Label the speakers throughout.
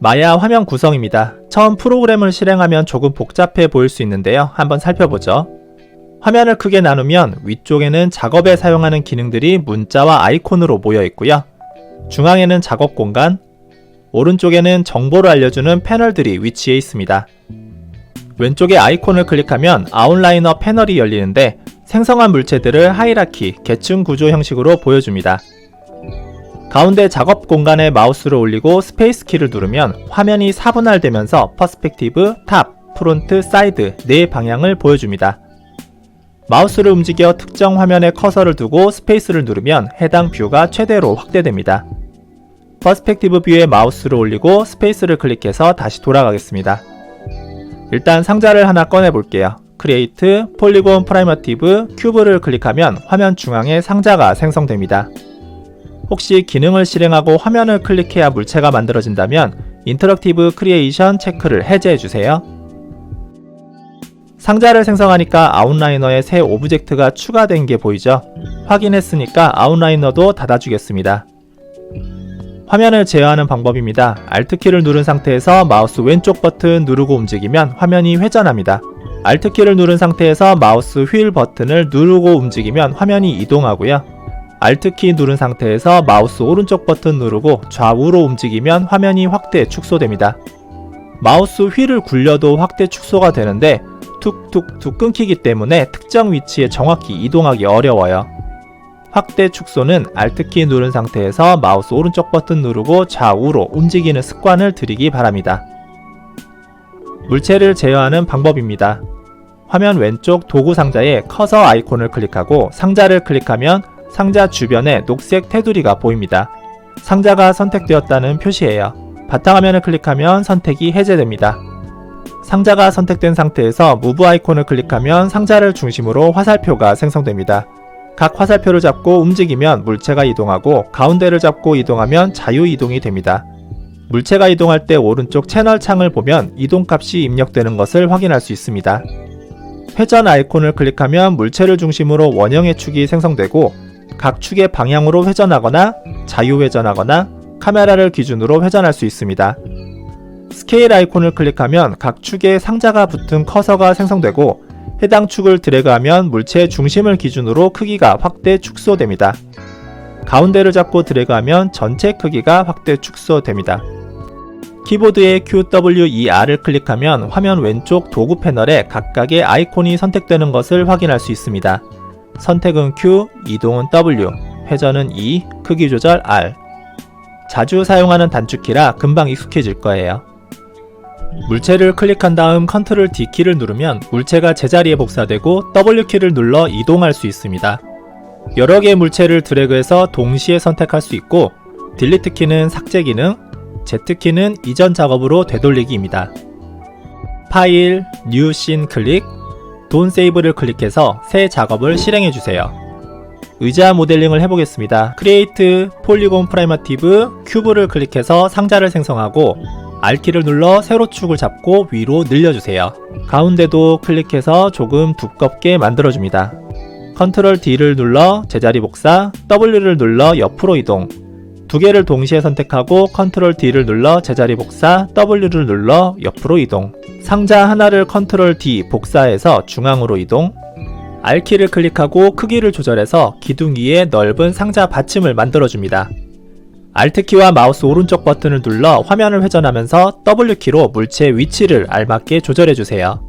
Speaker 1: 마야 화면 구성입니다. 처음 프로그램을 실행하면 조금 복잡해 보일 수 있는데요. 한번 살펴보죠. 화면을 크게 나누면 위쪽에는 작업에 사용하는 기능들이 문자와 아이콘으로 모여 있고요. 중앙에는 작업 공간, 오른쪽에는 정보를 알려주는 패널들이 위치해 있습니다. 왼쪽에 아이콘을 클릭하면 아웃라이너 패널이 열리는데 생성한 물체들을 하이라키, 계층 구조 형식으로 보여줍니다. 가운데 작업 공간에 마우스를 올리고 스페이스 키를 누르면 화면이 사분할되면서 퍼스펙티브, 탑, 프론트, 사이드 네 방향을 보여줍니다. 마우스를 움직여 특정 화면에 커서를 두고 스페이스를 누르면 해당 뷰가 최대로 확대됩니다. 퍼스펙티브 뷰에 마우스를 올리고 스페이스를 클릭해서 다시 돌아가겠습니다. 일단 상자를 하나 꺼내 볼게요. 크리에이트, 폴리곤 프라이머티브, 큐브를 클릭하면 화면 중앙에 상자가 생성됩니다. 혹시 기능을 실행하고 화면을 클릭해야 물체가 만들어진다면 인터랙티브 크리에이션 체크를 해제해 주세요. 상자를 생성하니까 아웃라이너에 새 오브젝트가 추가된 게 보이죠? 확인했으니까 아웃라이너도 닫아주겠습니다. 화면을 제어하는 방법입니다. Alt키를 누른 상태에서 마우스 왼쪽 버튼 누르고 움직이면 화면이 회전합니다. Alt키를 누른 상태에서 마우스 휠 버튼을 누르고 움직이면 화면이 이동하고요. Alt키 누른 상태에서 마우스 오른쪽 버튼 누르고 좌우로 움직이면 화면이 확대 축소됩니다. 마우스 휠을 굴려도 확대 축소가 되는데 툭툭툭 끊기기 때문에 특정 위치에 정확히 이동하기 어려워요. 확대 축소는 Alt키 누른 상태에서 마우스 오른쪽 버튼 누르고 좌우로 움직이는 습관을 들이기 바랍니다. 물체를 제어하는 방법입니다. 화면 왼쪽 도구 상자에 커서 아이콘을 클릭하고 상자를 클릭하면 상자 주변에 녹색 테두리가 보입니다. 상자가 선택되었다는 표시예요. 바탕화면을 클릭하면 선택이 해제됩니다. 상자가 선택된 상태에서 무브 아이콘을 클릭하면 상자를 중심으로 화살표가 생성됩니다. 각 화살표를 잡고 움직이면 물체가 이동하고 가운데를 잡고 이동하면 자유 이동이 됩니다. 물체가 이동할 때 오른쪽 채널 창을 보면 이동값이 입력되는 것을 확인할 수 있습니다. 회전 아이콘을 클릭하면 물체를 중심으로 원형의 축이 생성되고 각 축의 방향으로 회전하거나 자유 회전하거나 카메라를 기준으로 회전할 수 있습니다. 스케일 아이콘을 클릭하면 각 축에 상자가 붙은 커서가 생성되고 해당 축을 드래그하면 물체의 중심을 기준으로 크기가 확대 축소됩니다. 가운데를 잡고 드래그하면 전체 크기가 확대 축소됩니다. 키보드의 QWER을 클릭하면 화면 왼쪽 도구 패널에 각각의 아이콘이 선택되는 것을 확인할 수 있습니다. 선택은 Q, 이동은 W, 회전은 E, 크기 조절 R. 자주 사용하는 단축키라 금방 익숙해질 거예요. 물체를 클릭한 다음 컨트롤 D키를 누르면 물체가 제자리에 복사되고 W키를 눌러 이동할 수 있습니다. 여러 개의 물체를 드래그해서 동시에 선택할 수 있고 딜리트 키는 삭제 기능, Z키는 이전 작업으로 되돌리기입니다. 파일, 뉴 씬 클릭, 돈 세이브를 클릭해서 새 작업을 실행해 주세요. 의자 모델링을 해보겠습니다. 크리에이트, 폴리곤 프라이머티브, 큐브를 클릭해서 상자를 생성하고 R키를 눌러 세로 축을 잡고 위로 늘려주세요. 가운데도 클릭해서 조금 두껍게 만들어줍니다. 컨트롤 D를 눌러 제자리 복사, W를 눌러 옆으로 이동, 두 개를 동시에 선택하고 컨트롤 D를 눌러 제자리 복사, W를 눌러 옆으로 이동. 상자 하나를 컨트롤 D 복사해서 중앙으로 이동. R키를 클릭하고 크기를 조절해서 기둥 위에 넓은 상자 받침을 만들어줍니다. Alt키와 마우스 오른쪽 버튼을 눌러 화면을 회전하면서 W키로 물체의 위치를 알맞게 조절해주세요.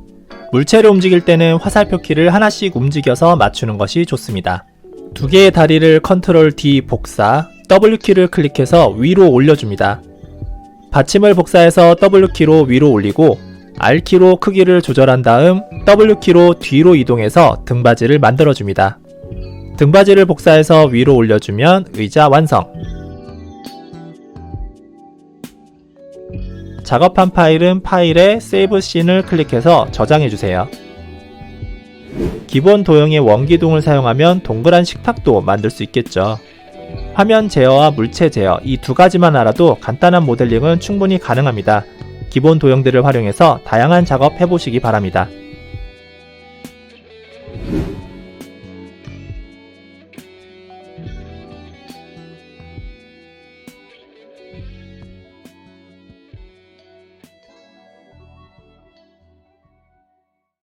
Speaker 1: 물체를 움직일 때는 화살표 키를 하나씩 움직여서 맞추는 것이 좋습니다. 두 개의 다리를 컨트롤 D 복사, W키를 클릭해서 위로 올려줍니다. 받침을 복사해서 W키로 위로 올리고 R키로 크기를 조절한 다음 W키로 뒤로 이동해서 등받이를 만들어줍니다. 등받이를 복사해서 위로 올려주면 의자 완성! 작업한 파일은 파일에 세이브 씬을 클릭해서 저장해주세요. 기본 도형의 원기둥을 사용하면 동그란 식탁도 만들 수 있겠죠. 화면 제어와 물체 제어 이 두 가지만 알아도 간단한 모델링은 충분히 가능합니다. 기본 도형들을 활용해서 다양한 작업 해보시기 바랍니다.